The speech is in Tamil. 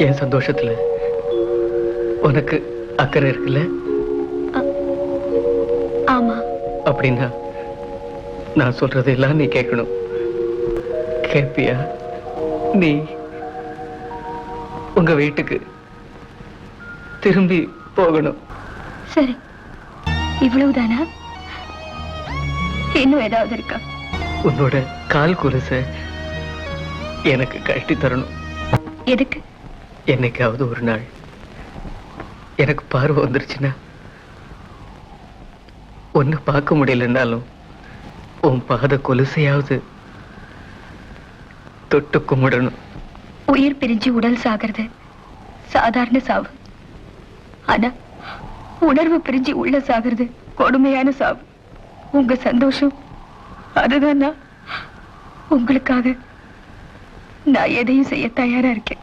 என் சந்தோஷத்துல உனக்கு அக்கறை இருக்குல்ல? ஆமா. அப்படின்னா நான் சொல்றதெல்லாம் நீ கேட்கணும். கேப்பியா? நீ உங்க வீட்டுக்கு திரும்பி போகணும். சரி. இவ்வளவுதானா? இன்னும் ஏதாவது இருக்கா? உன்னோட கால் குலுச எனக்கு கழட்டி தரணும். எதுக்கு? என்னைக்காவது ஒரு நாள் எனக்கு பார்வை வந்துருச்சுன்னா ஒன்று பார்க்க முடியலன்னாலும் உன் பாத கொலுசையாவது தொட்டு கும்பிடணும். உயிர் பிரிஞ்சு உடல் சாகிறது சாதாரண சாவு. ஆனா உணர்வு பிரிஞ்சு உள்ள சாகிறது கொடுமையான சாவு. உங்க சந்தோஷம் அதுதான்? நான் உங்களுக்காக நான் எதையும் செய்ய தயாரா இருக்கேன்.